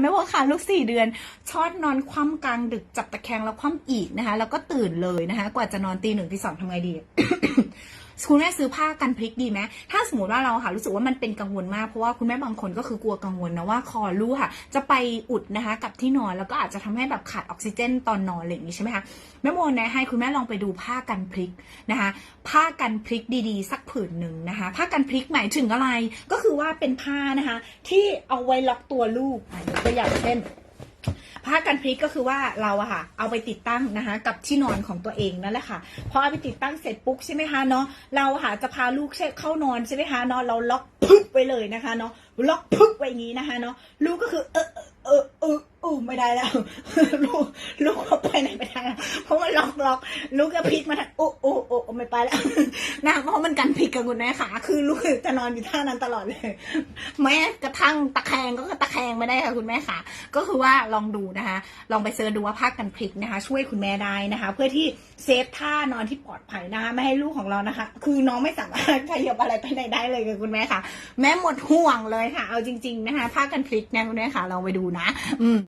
ไม่ว่าค่ะลูกสี่เดือนชอตนอนคว่ำกลางดึกจับตะแคงแล้วคว่ำอีกนะคะ แล้วก็ตื่นเลยนะคะ กว่าจะนอนตีหนึ่งตีสองทำไงดี คุณแม่ซื้อผ้ากันพลิกดีไหมถ้าสมมติว่าเราค่ะรู้สึกว่ามันเป็นกังวลมากเพราะว่าคุณแม่บางคนก็คือกลัวกังวลนะว่าคอลูกค่ะจะไปอุดนะคะกับที่นอนแล้วก็อาจจะทำให้แบบขาดออกซิเจนตอนนอนอะไรอย่างนี้ใช่ไหมคะแม่โมแนะให้คุณแม่ลองไปดูผ้ากันพลิกนะคะผ้ากันพลิกดีๆ สักผืนหนึ่งนะคะผ้ากันพลิกหมายถึงอะไรก็คือว่าเป็นผ้านะคะที่เอาไว้ล็อกตัวลูกอะยกตัวอย่างเช่น ผ้ากันพลิกก็คือว่าเราอะค่ะ เอาไปติดตั้งนะคะ กับที่นอนของตัวเองนั่นแหละค่ะพอเอาไปติดตั้งเสร็จปุ๊บใช่ไหมคะเนาะเราค่ะจะพาลูกเข้านอนใช่ไหมคะเนาะเราล็อกพึบไวเลยนะคะเนาะล็อกพึบไว้อย่างนี้นะคะเนาะลูกก็คือเออเออเออ ไม่ได้แล้ว ลูกลูกเขาไปไหนไม่ได้แล้วเพราะมันล็อกล็อกลูกก็พลิกมาทางโอ้โอ้โอ้ไม่ไปแล้วนะเพราะมันกันพลิกกับคุณแม่ค่ะคือลูกจะนอนอยู่ท่านั้นตลอดเลย แม้กระทั่งตะแคงก็ตะแคงไม่ได้ค่ะคุณแม่ค่ะก็คือว่าลองดูนะคะ ลองไปเสิร์ชดูว่าผ้ากันพลิกนะคะ ช่วยคุณแม่ได้นะคะ เพื่อที่เซฟท่านอนที่ปลอดภัยนะคะไม่ให้ลูกของเรานะคะ คือน้องไม่สามารถขยับอะไรไปไหนได้เลยกับคุณแม่ค่ะ แม่หมดห่วงเลยค่ะ เอาจริง ๆนะคะผ้ากันพลิกนี่ยคุณแม่ค่ะลองไปดูนะ อืม